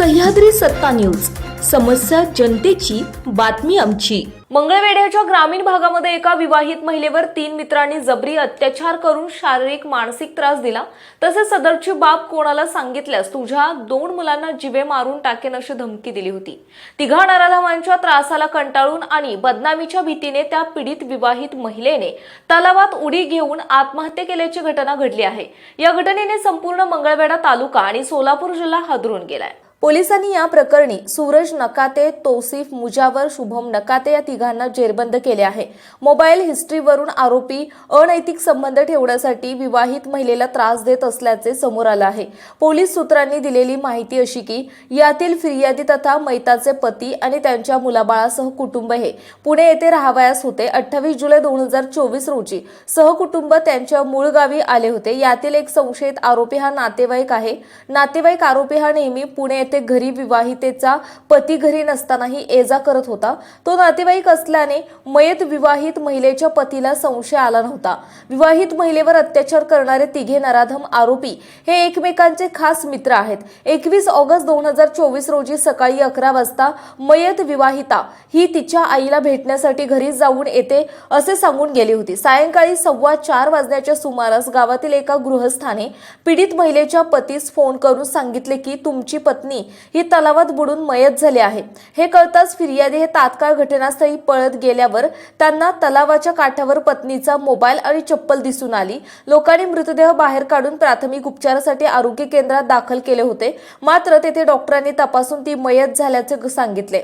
सह्याद्री सत्ता न्यूज. समस्या जनतेची बातमी आमची. मंगळवेढ्याच्या ग्रामीण भागामध्ये एका विवाहित महिलेवर तीन मित्रांनी जबरी अत्याचार करून शारीरिक मानसिक त्रास दिला. तसेच सदरची बाब कोणाला सांगितल्यास तुझ्या दोन मुलांना जिवे मारून टाकेन अशी धमकी दिली होती. तिघा नराधमांच्या त्रासाला कंटाळून आणि बदनामीच्या भीतीने त्या पीडित विवाहित महिलेने तलावात उडी घेऊन आत्महत्या केल्याची घटना घडली आहे. या घटनेने संपूर्ण मंगळवेढा तालुका आणि सोलापूर जिल्हा हादरून गेलाय. पोलिसांनी या प्रकरणी सूरज नकाते तौसिफ मुजावर शुभम नकाते या तिघांना जेरबंद केले आहे. मोबाईल हिस्ट्रीवरून आरोपी अनैतिक संबंध ठेवण्यासाठी विवाहित महिलेला त्रास देत असल्याचे समोर आलं आहे. पोलीस सूत्रांनी दिलेली माहिती अशी की यातील फिर्यादी तथा मैताचे पती आणि त्यांच्या मुलाबाळासह कुटुंब हे पुणे येथे राहावयास होते. अठ्ठावीस जुलै दोन हजार चोवीस रोजी सहकुटुंब त्यांच्या मूळ गावी आले होते. यातील एक संशयित आरोपी हा नातेवाईक आहे. नातेवाईक आरोपी हा नेहमी पुणे येथे घरी विवाहितेचा पती घरी नसतानाही एजा करत होता. तो नातेवाईक असल्याने मयत विवाहित महिलेच्या पतीला संशय आला नव्हता. विवाहित महिलेवर अत्याचार करणारे तिघे नराधम आरोपी हे एकमेकांचे खास मित्र आहेत. एकवीस ऑगस्ट दोन हजार चोवीस रोजी सकाळी अकरा वाजता मयत विवाहिता ही तिच्या आईला भेटण्यासाठी घरी जाऊन येते असे सांगून गेली होती. सायंकाळी सव्वा चार वाजण्याच्या सुमारास गावातील एका गृहस्थाने पीडित महिलेच्या पतीस फोन करून सांगितले की तुमची पत्नी ही तलावात बुडून मयत झाले आहे. हे कळताच फिर्यादी हे तात्काळ घटनास्थळी पळत गेल्यावर त्यांना तलावाच्या काठावर पत्नीचा मोबाईल आणि चप्पल दिसून आली. लोकांनी मृतदेह बाहेर काढून प्राथमिक उपचारासाठी आरोग्य केंद्रात दाखल केले होते. मात्र तेथे डॉक्टरांनी तपासून ती मयत झाल्याचे सांगितले.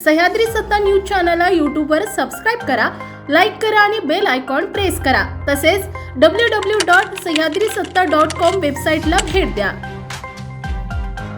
सह्याद्री सत्ता न्यूज चॅनलला यूट्यूबवर सबस्क्राईब करा लाईक करा आणि बेल आयकॉन प्रेस करा. तसेच डब्ल्यू डब्ल्यू डॉट सह्याद्री सत्ता डॉट कॉम वेबसाईटला भेट द्या.